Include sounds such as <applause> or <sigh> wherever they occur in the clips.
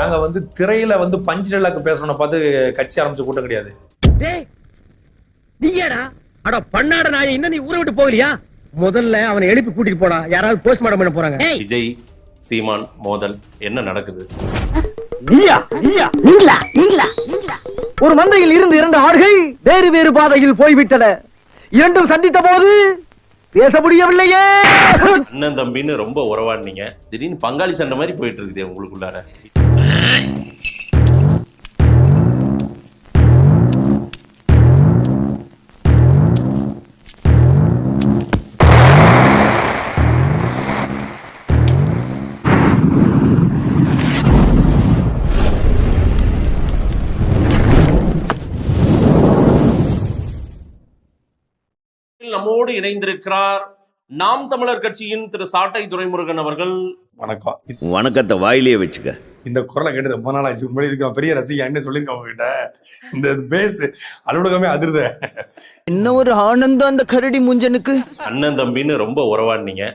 நாங்க வந்து திரையில வந்து பஞ்சு டெல்லாக்கு பேசணும்னு பார்த்து கட்சி ஆரம்பிச்ச கூட்டம் கிடையாது. நீயாடா? அட பண்ணாட நாய இன்னும் நீ ஊரை விட்டு போகலையா? முதல்ல அவனை எழுப்பி கூட்டிட்டு போடா. யாராவது போஸ்ட்மார்ட்டம் பண்ண போறாங்க. விஜய் சீமான் மோதல் என்ன நடக்குது? நீயா? நீயா? நீங்களா? நீங்களா? ஒரு மந்தையில் இருந்து இரண்டு ஆடுகள் வேறு வேறு பாதையில் போய்விட்டன. இரண்டும் சந்தித்த போது பேச முடியவில்லையே. அண்ணன் தம்பின்னு ரொம்ப உறவாடினீங்க. திடீர்னு பங்காளி சண்டை மாதிரி போயிட்டு இருக்குது உங்களுக்குள்ளார. நம்மோடு இணைந்திருக்கிறார் நாம் தமிழர் கட்சியின் திரு சாட்டை துரைமுருகன் அவர்கள். வணக்கம். வணக்கத்தை வாயிலேயே வச்சுக்க. இந்த குரலை கேட்டு ரொம்ப நாள் ஆச்சு. உண்மையிலே இதுக்கு பெரிய ரசிகை என்ன சொல்லியிருக்கேன் உங்ககிட்ட. இந்த பேஸ் அலுவலகமே அதிருத. என்ன ஒரு ஆனந்தம் அந்த கரடி முஞ்சனுக்கு? அண்ணன் தம்பின்னு ரொம்ப உறவாடினீங்க.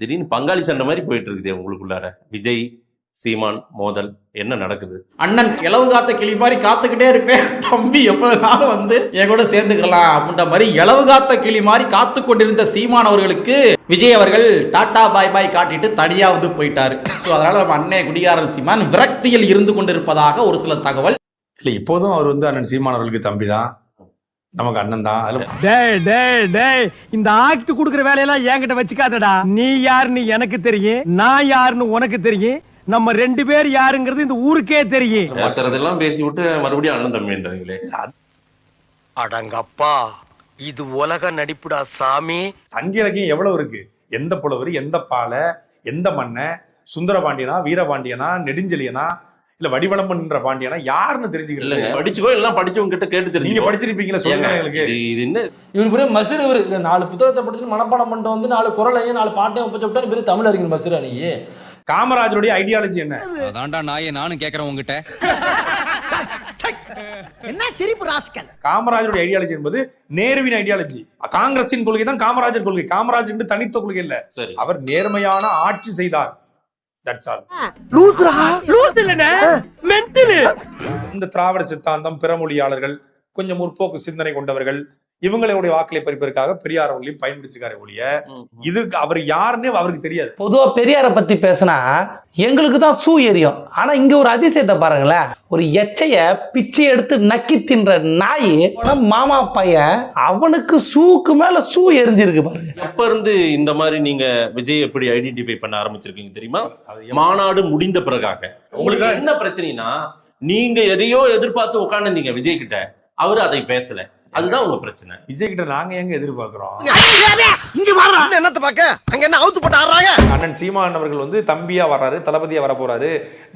திடீர்னு பங்காளி சண்டை மாதிரி போயிட்டு இருக்குது உங்களுக்குள்ளார. விஜய் சீமான் மோதல் என்ன நடக்குது? அண்ணன் இளவு காத்த கிளி மாதிரி காத்துக்கிட்டே இருப்பேன். <laughs> தம்பி எப்ப வேணாலும் வந்து என் கூட சேர்ந்துக்கலாம் அப்படின்ற மாதிரி இளவு காத்த கிளி மாதிரி காத்து கொண்டிருந்த சீமான் அவர்களுக்கு விஜய் அவர்கள் டாடா பாய் பாய் காட்டிட்டு தனியா வந்து போயிட்டாரு. ஸோ அதனால நம்ம அண்ணன் குடிகாரன் சீமான் விரக்தியில் இருந்து கொண்டிருப்பதாக ஒரு சில தகவல். இல்ல இப்போதும் அவர் வந்து அண்ணன் சீமானவர்களுக்கு தம்பி தான். நமக்கு அண்ணன் தான். டேய் டேய் டேய் இந்த ஆக்ட் குடுக்குற வேலையெல்லாம் என்கிட்ட வச்சுக்காதடா. நீ யாருன்னு எனக்கு தெரியும் நான் யாருன்னு உனக்கு தெரியும். நம்ம ரெண்டு பேர் யாருங்கிறது இந்த ஊருக்கே தெரியும். பேசுறதெல்லாம் பேசி விட்டு மறுபடியும் அண்ணன் தம்பின்றீங்களே அடங்கப்பா இது உலக நடிப்புடா சாமி. சங்க இலக்கியம் எவ்வளவு இருக்கு? எந்த புலவர் எந்த பாலை எந்த மண்ணை சுந்தரபாண்டியனா வீரபாண்டியனா நெடுஞ்செலியனா இல்ல வடிவளம்பன்ற பாண்டியனா? யாருன்னு தெரிஞ்சுக்கிறது படிச்சுக்கோ எல்லாம் படிச்சவங்க கிட்ட கேட்டு நீங்க தெரிஞ்சுக்கோ. படிச்சிருப்பீங்களா சொல்லுங்க எங்களுக்கு. இது என்ன? இவர் பெரிய மசுரு இவர் நாலு புத்தகத்தை படிச்சு மனப்பாடம் பண்ணிட்டு வந்து நாலு குரலையும் நாலு பாட்டையும் ஒப்பிச்சு விட்டா பெரிய தமிழ் அறிஞர் மசுரா நீ. காமராஜருடைய ஐடியாலஜி என்ன? அதான்டா நாயே நானும் கேக்குறேன் உங்ககிட்ட என்ன சிரிப்பு ராஸ்கல்? காமராஜருடைய ஐடியாலஜி என்பது நேருவின் ஐடியாலஜி காங்கிரசின் கொள்கை தான் காமராஜர் கொள்கை. காமராஜர் என்று தனித்த கொள்கை இல்ல. அவர் நேர்மையான ஆட்சி செய்தார். That's all லூசுரா? லூசு இல்லனே மென்டல். இந்த திராவிட சித்தாந்தம் பிறமொழியாளர்கள் கொஞ்சம் முற்போக்கு சிந்தனை கொண்டவர்கள் இவங்களுடைய வாக்களை பறிப்பதற்காக பெரியார் அவர்களையும் பயன்படுத்திருக்காரு ஒழிய இது அவர் யாருன்னு அவருக்கு தெரியாது. பொதுவா பெரியாரை பத்தி பேசினா எங்களுக்கு தான் சூ எரியும். ஆனா இங்க ஒரு அதிசயத்தை பாருங்களேன். ஒரு எச்சைய பிச்சை எடுத்து நக்கி தின்ற நாய் மாமா பையன் அவனுக்கு சூக்கு மேல சூ எரிஞ்சிருக்கு பாருங்க. எப்ப இருந்து இந்த மாதிரி நீங்க விஜய் எப்படி ஐடென்டிஃபை பண்ண ஆரம்பிச்சிருக்கீங்க தெரியுமா? மாநாடு முடிந்த பிறகாக. உங்களுக்கு என்ன பிரச்சனைனா நீங்க எதையோ எதிர்பார்த்து உட்காந்துருந்தீங்க விஜய் கிட்ட அவரு அதை பேசல. அதுதான் உங்க பிரச்சனை. விஜய் கிட்ட நாங்க எங்க எதிர்பார்க்கிறோம்? இங்க வர்றா என்னத்த பாக்க அங்க என்ன அவுத்து போட்டு ஆடுறாங்க? அண்ணன் சீமான் அவர்கள் வந்து தம்பியா வர்றாரு தளபதியா வர போறாரு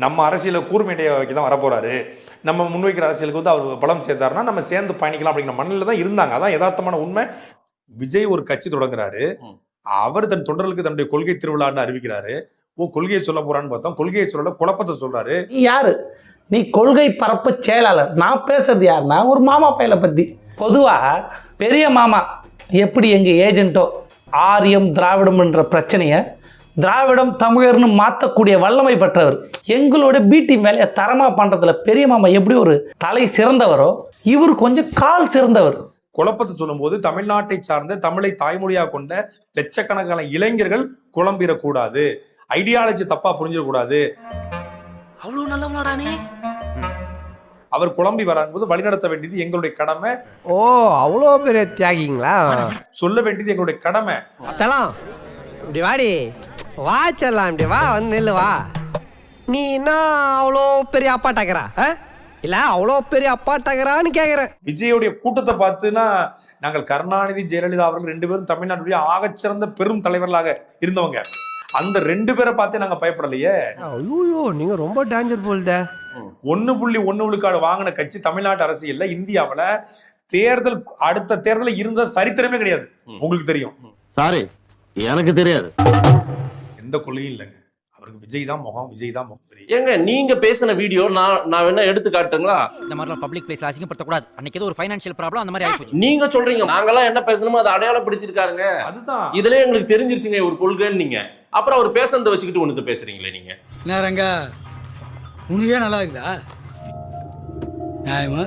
நம்ம அரசியல கூர்மேட்டையை வைக்க தான் வர போறாரு நம்ம முன்வைக்கிற அரசியலுக்கு வந்து அவர் பலம் சேர்த்தாருன்னா நம்ம சேர்ந்து பயணிக்கலாம் அப்படிங்கிற மண்ணில் தான் இருந்தாங்க. அதான் யதார்த்தமான உண்மை. விஜய் ஒரு கட்சி தொடங்குறாரு. அவர் தன் தொண்டர்களுக்கு தன்னுடைய கொள்கை திருவிழான்னு அறிவிக்கிறாரு. ஓ கொள்கையை சொல்ல போறான்னு பார்த்தோம். கொள்கையை சொல்லல குழப்பத்தை சொல்றாரு. நீ யாரு? நீ கொள்கை பரப்பு செயலாளர். நான் பேசுறது யாருன்னா ஒரு மாமா பையலை பத்தி. பொதுவா பெரிய மாமா எப்படி எங்க ஏஜென்ட்டோ ஆரியம் திராவிடம்ன்ற பிரச்சனையை திராவிடம் தமிழர்னு மாற்றக்கூடிய வல்லமை பெற்றவர். எங்களோட பிடி வேலையை தரமா பண்றதுல பெரிய மாமா எப்படி ஒரு தலை சிறந்தவரோ இவர் கொஞ்சம் கால் சிறந்தவர். குழப்பத்தை சொல்லும்போது தமிழ்நாட்டை சார்ந்த தமிழை தாய்மொழியாக கொண்ட லட்சக்கணக்கான இளைஞர்கள் குழம்பிடக்கூடாது. ஐடியாலஜி தப்பா புரிஞ்சிடக்கூடாது. அவ்வளவு நல்லவனாடா நீ? அவர் குழம்பி வராங்கும்போது வழிநடத்த வேண்டியது எங்களுடைய கடமை. ஓ அவ்வளோ பெரிய தியாகிங்களா? சொல்ல வேண்டியது எங்களுடைய கடமை. சலாம் இப்படி வாடி. வா செல்லாம் இப்படி வா வந்து நில்லு வா. நீ என்ன அவ்வளோ பெரிய அப்பாட்டாக்கிறா இல்ல அவ்வளோ பெரிய அப்பாட்டாக்கிறான்னு கேக்குறேன். விஜயோடைய கூட்டத்தை பார்த்துனா நாங்கள் கருணாநிதி ஜெயலலிதா அவர்கள் ரெண்டு பேரும் தமிழ்நாட்டுடைய ஆகச்சிறந்த பெரும் தலைவர்களாக இருந்தவங்க. அந்த ரெண்டு பேரை பார்த்தே நாங்க பயப்படலையே. ஐயோ நீங்க ரொம்ப டேஞ்சர் போல்தே. ஒன்னு புள்ளி ஒன்னு விழுக்காடு வாங்கின கட்சி தமிழ்நாட்டு அரசியல்ல இந்தியாவுல தேர்தல் அடுத்த தேர்தல இருந்த சரித்திரமே கிடையாது. உங்களுக்கு தெரியும். சாரி எனக்கு தெரியாது. எந்த கொள்கையும் இல்லைங்க. அவருக்கு விஜய் தான் முகம் விஜய் தான் முகம் ஏங்க நீங்க பேசின வீடியோ நான் நான் வேணா எடுத்து காட்டுங்களா? இந்த மாதிரிலாம் பப்ளிக் பிளேஸ்ல அசிங்கப்படுத்த கூடாது அன்னைக்கு ஏதோ ஒரு ஃபைனான்ஷியல் ப்ராப்ளம் அந்த மாதிரி ஆயிப்போச்சு. நீங்க சொல்றீங்க நாங்கெல்லாம் என்ன பேசணுமோ அதை அடையாளப்படுத்திருக்காருங்க அதுதான். இதுல எங்களுக்கு தெரிஞ்சிருச்சுங்க ஒரு கொள்கைன்னு நீங்க. அப்புறம் அவர் பேசுறத வச்சுக்கிட்டு ஒண்ணு பேசுறீங்களே நீங்க. நேரங்க உனக்கே நல்லா இருக்குதா? நியாயமா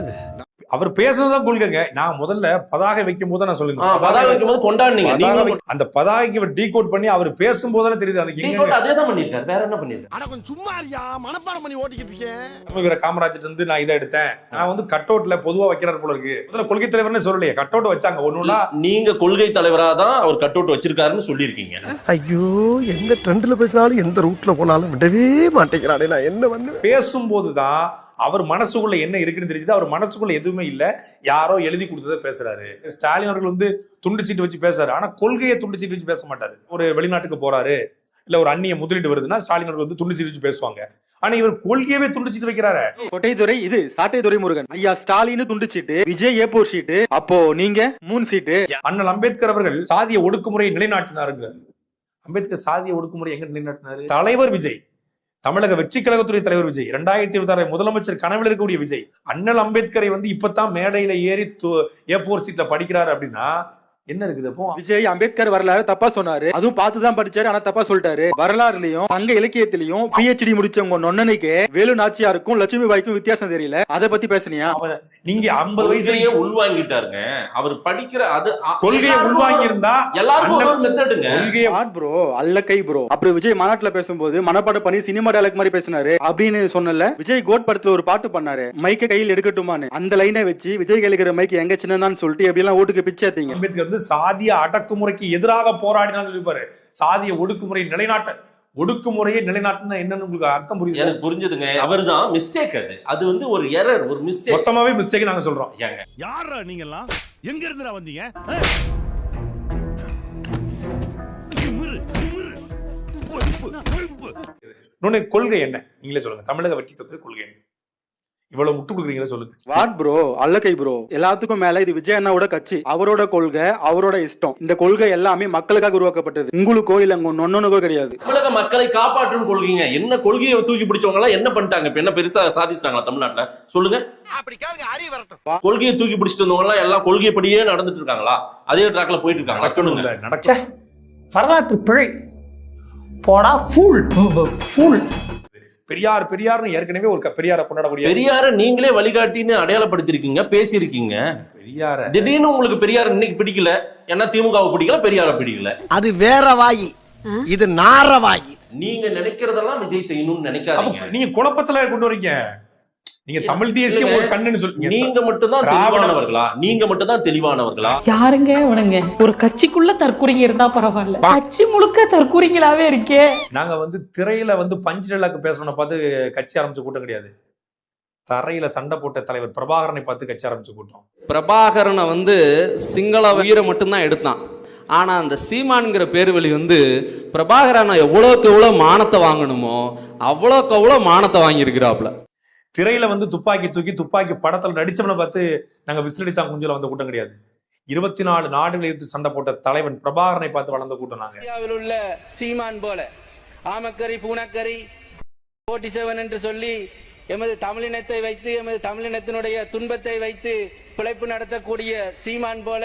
அவர் பேசுனதுதான் கொள்கைங்க. நான் முதல்ல பதாகை வைக்கும் போது நான் சொல்லுங்க பதாகை வைக்கும்போது கொண்டாடுனீங்க. பதாகை நீங்களும் வை- அந்த பதாகைக்கு டீ கோட் பண்ணி அவர் பேசும்போது தெரியுது அதுக்கு டீ எங்க கோட் அதே தான் பண்ணிருக்காரு வேற என்ன பண்ணிருக்காரு ஆனா கொஞ்சம் சும்மா இருக்கியா? மனப்பாடம் பண்ணி ஓட்டிக்கிட்டு இருக்கேன். வீர காமராஜர் இருந்து நான் இதை எடுத்தேன். நான் வந்து கட் அவுட்ல பொதுவா வைக்கிறார் போல இருக்கு. முதல்ல கொள்கை தலைவர்னு சொல்லலையே கட் அவுட் வச்சாங்க ஒண்ணுனா நீங்க கொள்கை தலைவரா தான் அவர் கட் அவுட் வச்சிருக்காருன்னு சொல்லியிருக்கீங்க. ஐயோ எந்த ட்ரெண்ட்ல பேசினாலும் எந்த ரூட்ல போனாலும் விடவே மாட்டேங்கிறானே. நான் என்ன பண்ணுவேன்? பேசும்போது தான் அவர் மனசுக்குள்ள என்ன இருக்குன்னு தெரிஞ்சது. அவர் மனசுக்குள்ள எதுவுமே இல்ல. யாரோ எழுதி கொடுத்ததை பேசுறாரு. ஸ்டாலின் அவர்கள் வந்து துண்டு சீட்டு வச்சு பேசுறாரு. ஆனா கொள்கையை துண்டு சீட்டு வச்சு பேச மாட்டாரு. ஒரு வெளிநாட்டுக்கு போறாரு. இல்ல ஒரு அந்நிய முதலீடு வருதுன்னா ஸ்டாலின் அவர்கள் வந்து துண்டு சீட்டு வச்சு பேசுவாங்க. ஆனா இவர் கொள்கையவே துண்டு சீட்டு வைக்கிறாரு. கொட்டைத்துறை இது சாட்டைத்துறை முருகன் ஐயா ஸ்டாலின் துண்டு சீட்டு விஜய் ஏ போர் சீட்டு அப்போ நீங்க மூணு சீட்டு. அண்ணல் அம்பேத்கர் அவர்கள் சாதிய ஒடுக்குமுறையை நிலைநாட்டினாருங்க. அம்பேத்கர் சாதிய ஒடுக்குமுறை எங்க நிலைநாட்டினாரு? தலைவர் விஜய். தமிழக வெற்றி கழகத்துறை தலைவர் விஜய் இரண்டாயிரத்தி இருபத்தி ஆறு முதலமைச்சர் கனவில் இருக்கக்கூடிய விஜய் அண்ணல் அம்பேத்கரை வந்து இப்பதான் மேடையில ஏறி ஏ போர் சீட்ல படிக்கிறாரு அப்படின்னா என்ன இருக்குது? அப்போ விஜய் அம்பேத்கர் வரலாறு தப்பா சொன்னாரு. அதுவும் பார்த்து தான் படிச்சாரு ஆனா தப்பா சொல்லிட்டாரு. வரலாறுலயும் சங்க இலக்கியத்திலயும் பிஹெச்டி முடிச்சவங்க நொன்னனைக்கு வேலு நாச்சியாருக்கும் லட்சுமி பாய்க்கும் வித்தியாசம் தெரியல. அதை பத்தி பேசுனியா? நீங்க ஐம்பது வயசுலயே உள்வாங்கிட்டாருங்க. அவர் படிக்கிற அது கொள்கையை உள்வாங்கி இருந்தா எல்லாருக்கும் மெத்தடுங்க கொள்கையை ப்ரோ அல்ல கை ப்ரோ அப்புறம் விஜய் மாநாட்டுல பேசும்போது மனப்பாடம் பண்ணி சினிமா டயலாக் மாதிரி பேசினாரு. அப்படின்னு சொன்னல விஜய் கோட் படத்துல ஒரு பாட்டு பண்ணாரு. மைக்க கையில் எடுக்கட்டுமான்னு. அந்த லைனை வச்சு விஜய் கையில் இருக்கிற மைக் எங்க சின்னதான்னு சொல்லிட்டு எப்படி எல்லாம் ஓட்டுக்கு பிச்சை எடுத்தீங்க அம்பேத்கர் வந்து சாதிய அடக்குமுறைக்கு எதிராக போராடினான்னு சொல்லிப்பாரு. சாதிய ஒடுக்குமுறை நிலைநாட்ட ஒடுக்குமுறையை நிலைநாட்டுனா என்னன்னு உங்களுக்கு அர்த்தம் புரியுது? எனக்கு புரிஞ்சதுங்க. அவர்தான் மிஸ்டேக் அது. அது வந்து ஒரு எரர் ஒரு மிஸ்டேக் மொத்தமாவே மிஸ்டேக் நாங்க சொல்றோம். ஏங்க. யாரா நீங்க எல்லாம் எங்க இருந்துடா வந்தீங்க? இன்னொன்னு கொள்கை என்ன? நீங்களே சொல்லுங்க. தமிழக வெற்றி பெற்ற கொள்கை என்ன? இவ்வளவு முட்டு கொடுக்குறீங்களா சொல்லுங்க. வாட் ப்ரோ அல்லக்கை ப்ரோ எல்லாத்துக்கும் மேல இது விஜய் அண்ணாவோட கட்சி. அவரோட கொள்கை அவரோட இஷ்டம். இந்த கொள்கை எல்லாமே மக்களுக்காக உருவாக்கப்பட்டது. உங்களுக்கோ இல்ல உங்க கிடையாது. தமிழக மக்களை காப்பாற்றும் கொள்கைங்க. என்ன கொள்கையை தூக்கி பிடிச்சவங்க எல்லாம் என்ன பண்ணிட்டாங்க? இப்ப என்ன பெருசா சாதிச்சிட்டாங்களா தமிழ்நாட்டுல? சொல்லுங்க. கொள்கையை தூக்கி பிடிச்சிட்டு வந்தவங்க எல்லாம் எல்லாம் கொள்கைப்படியே நடந்துட்டு இருக்காங்களா? அதே ட்ராக்ல போயிட்டு இல்ல நடக்க வரலாற்று பிழை. போடா ஃபுல் ஃபுல் பெரியார் பெரியார்னு ஏற்கனவே ஒரு பெரியாரை கொண்டாடக்கூடிய பெரியார நீங்களே வழிகாட்டின்னு அடையாளப்படுத்திருக்கீங்க பேசியிருக்கீங்க. பெரியார. திடீர்னு உங்களுக்கு பெரியார் இன்னைக்கு பிடிக்கல ஏன்னா திமுகவை பிடிக்கல பெரியார பிடிக்கல. அது வேற வாயி. இது நார வாயி. நீங்க நினைக்கிறதெல்லாம் விஜய் செய்யணும்னு நினைக்காதீங்க. நீங்க குழப்பத்துல கொண்டு வரீங்க. நீங்க தமிழ் தேசியம் ஒரு கண்ணுன்னு சொல்றீங்க. நீங்க மட்டும்தான் திராவிடம். தெளிவானவர்களா? நீங்க மட்டும்தான் தெளிவானவர்களா? யாருங்க அவனுங்க ஒரு கட்சிக்குள்ள தற்கூறிங்க இருந்தா பரவாயில்ல. கட்சி முழுக்க தற்கூறிங்களாவே இருக்கே. நாங்க வந்து திரையில வந்து பஞ்சு டெல்லாக்கு பேசணும்னு பார்த்து கட்சி ஆரம்பிச்ச கூட்டம் கிடையாது. தரையில சண்டை போட்ட தலைவர் பிரபாகரனை பார்த்து கட்சி ஆரம்பிச்ச கூட்டம். பிரபாகரனை வந்து சிங்கள உயிரை மட்டும்தான் எடுத்தான். ஆனா அந்த சீமான்ங்கிற பேர்வழி வந்து பிரபாகரனை எவ்வளோக்கு எவ்வளோ மானத்தை வாங்கணுமோ அவ்வளோக்கு அவ்வளோ மானத்தை வாங்கியிருக்கிறாப்புல. திரையில வந்து துப்பாக்கி தூக்கி துப்பாக்கி படத்துல நடிச்சவனை பார்த்து நாங்க விசிலடிச்சா குஞ்சுல வந்த கூட்டம் கிடையாது. இருபத்தி நாலு நாடுகளை எதிர்த்து சண்டை போட்ட தலைவன் பிரபாகரனை பார்த்து வளர்ந்த கூட்டம் நாங்க. இந்தியாவில் உள்ள சீமான் போல ஆமக்கரி பூனக்கரி போட்டி செவன் என்று சொல்லி எமது தமிழினத்தை வைத்து எமது தமிழினத்தினுடைய துன்பத்தை வைத்து பிழைப்பு நடத்தக்கூடிய சீமான் போல